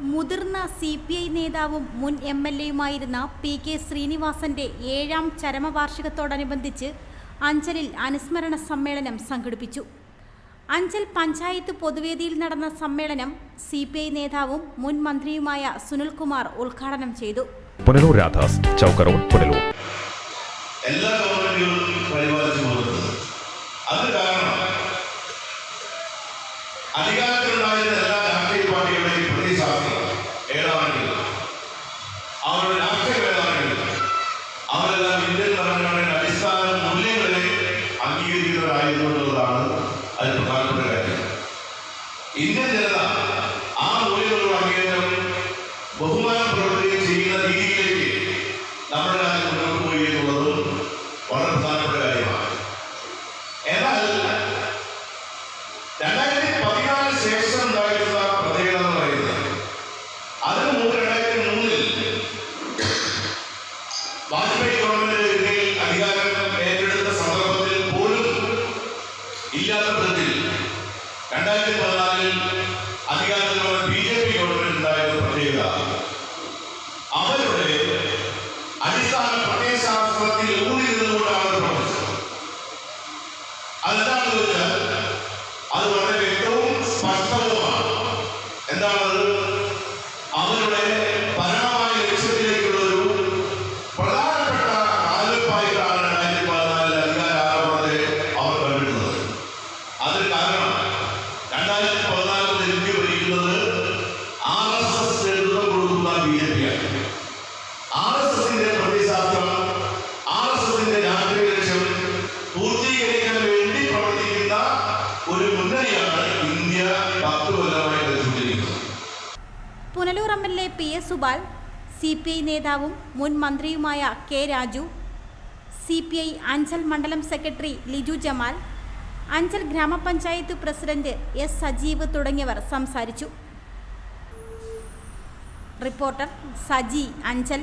മുതിർന്ന C P I നേതാവും മുൻ എം എൽ എയുമായിരുന്ന പി കെ ശ്രീനിവാസന്റെ ഏഴാം ചരമവാർഷികത്തോടനുബന്ധിച്ച് അഞ്ചലിൽ അനുസ്മരണ സമ്മേളനം സംഘടിപ്പിച്ചു. അഞ്ചൽ പഞ്ചായത്ത് പൊതുവേദിയിൽ നടന്ന സമ്മേളനം സി പി ഐ നേതാവും മുൻ മന്ത്രിയുമായ സുനിൽകുമാർ ഉദ്ഘാടനം ചെയ്തു. പുനലൂർ രാധാസ് പുനലൂർ. എല്ലാ അത് കാരണം അധികാരത്തിലുണ്ടായിരുന്ന എല്ലാ രാഷ്ട്രീയ പാർട്ടികളുടെയും പ്രതിശാസ്ത്രം ഏതാണെങ്കിൽ അവരുടെ രാഷ്ട്രീയ ഏതാണെങ്കിൽ അവരെല്ലാം ഇന്ത്യൻ ഭരണഘടനയുടെ അടിസ്ഥാന മൂല്യങ്ങളെ അംഗീകരിക്കുന്നവരായിരുന്നുള്ളതാണ് അതിൽ പ്രധാനപ്പെട്ട കാര്യം. ഇന്ത്യൻ ജനത രണ്ടായിരത്തി പതിനാലിൽ അധികാരത്തിലുള്ള ബി ജെ പി ഗവൺമെന്റ് പ്രത്യേകത. അവരുടെ അടിസ്ഥാന പ്രത്യയശാസ്ത്രത്തിൽ ഊന്നി നിന്നുകൊണ്ടാണ് പ്രവർത്തിച്ചത്. അതെന്താണെന്ന് വെച്ചാൽ അത് വളരെ വ്യക്തവും സ്പഷ്ടവുമാണ്. എന്താണത്? അവരുടെ പരമമായ ലക്ഷ്യത്തിലേക്കുള്ള ഒരു പ്രധാനപ്പെട്ട കാൽവെപ്പായിട്ടാണ് രണ്ടായിരത്തി പതിനാലിൽ അധികാരാരോപണത്തെ അവർ കണ്ടിട്ടുള്ളത് അതിന് കാരണം രണ്ടായിരത്തി പതിനാല് മുതൽ ഇന്ത്യ ഭരിക്കുന്നത് ആർ എസ് എസ് നേതൃത്വം കൊടുക്കുന്ന ബി ജെ പി ആണ് ലക്ഷ്യം വേണ്ടി പ്രവർത്തിക്കുന്ന ഒരു മുന്നണിയാണ് India Punalur M L A P S Subal C P I നേതാവും മുൻ മന്ത്രിയുമായ K Raju C P I Anchal മണ്ഡലം സെക്രട്ടറി ലിജു ജമാൽ അഞ്ചൽ ഗ്രാമപഞ്ചായത്ത് പ്രസിഡന്റ് എസ് സജീവ് തുടങ്ങിയവർ സംസാരിച്ചു. റിപ്പോർട്ടർ സജി അഞ്ചൽ.